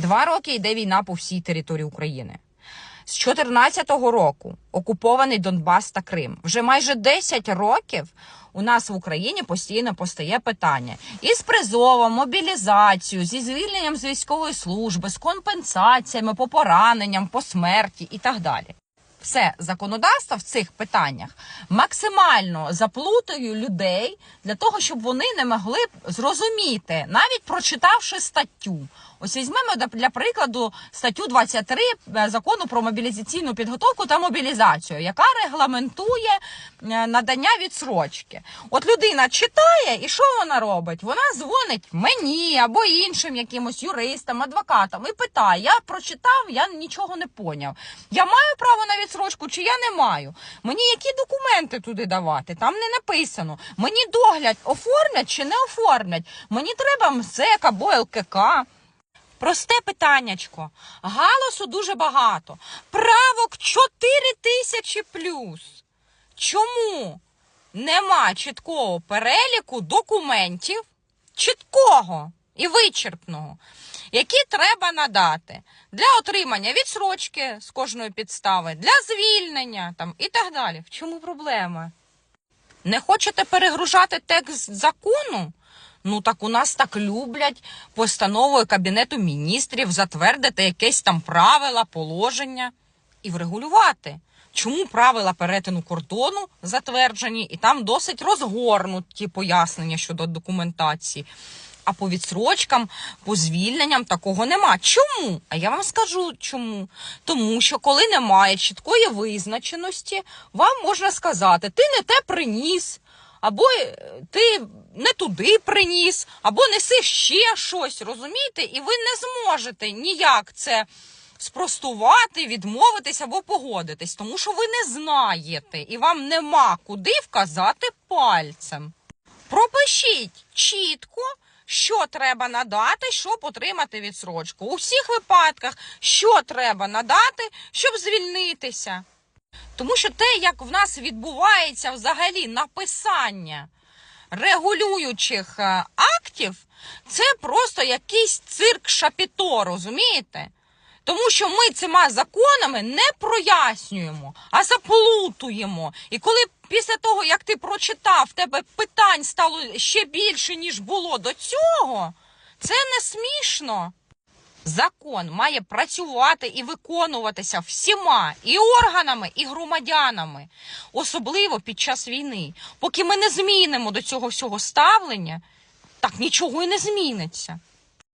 Два роки йде війна по всій території України. З 14-го року окупований Донбас та Крим. Вже майже 10 років у нас в Україні постійно постає питання із призовом, мобілізацією, зі звільненням з військової служби, з компенсаціями по пораненням, по смерті і так далі. Все законодавство в цих питаннях максимально заплутує людей для того, щоб вони не могли зрозуміти, навіть прочитавши статтю. Ось візьмемо для прикладу статтю 23 закону про мобілізаційну підготовку та мобілізацію, яка регламентує е, надання відсрочки. От людина читає, і що вона робить? Вона дзвонить мені або іншим якимось юристам, адвокатам і питає: я прочитав, я нічого не поняв. Я маю право на відсрочку чи я не маю? Мені які документи туди давати? Там не написано. Мені догляд оформлять чи не оформлять. Мені треба МСЕК або ЛКК. Просте питаннячко. Галасу дуже багато. Правок 4 тисячі плюс. Чому нема чіткого переліку документів, чіткого і вичерпного, які треба надати для отримання відсрочки з кожної підстави, для звільнення там, і так далі? В чому проблема? Не хочете перегружати текст закону? Ну так у нас так люблять постановою Кабінету міністрів затвердити якесь там правила, положення і врегулювати. Чому правила перетину кордону затверджені, і там досить розгорнуті пояснення щодо документації. А по відсрочкам, по звільненням такого нема. Чому? А я вам скажу чому. Тому що коли немає чіткої визначеності, вам можна сказати, ти не те приніс, або е, ти не туди приніс, або неси ще щось, розумієте? І ви не зможете ніяк це спростувати, відмовитись або погодитись, тому що ви не знаєте, і вам нема куди вказати пальцем. Пропишіть чітко, що треба надати, щоб отримати відсрочку. У всіх випадках, що треба надати, щоб звільнитися. Тому що те, як в нас відбувається взагалі написання регулюючих е, актів, це просто якийсь цирк шапіто, розумієте? Тому що ми цими законами не прояснюємо, а заплутуємо. І коли після того, як ти прочитав, тебе питань стало ще більше, ніж було до цього, це не смішно. Закон має працювати і виконуватися всіма і органами, і громадянами, особливо під час війни. Поки ми не змінимо до цього всього ставлення, так нічого і не зміниться.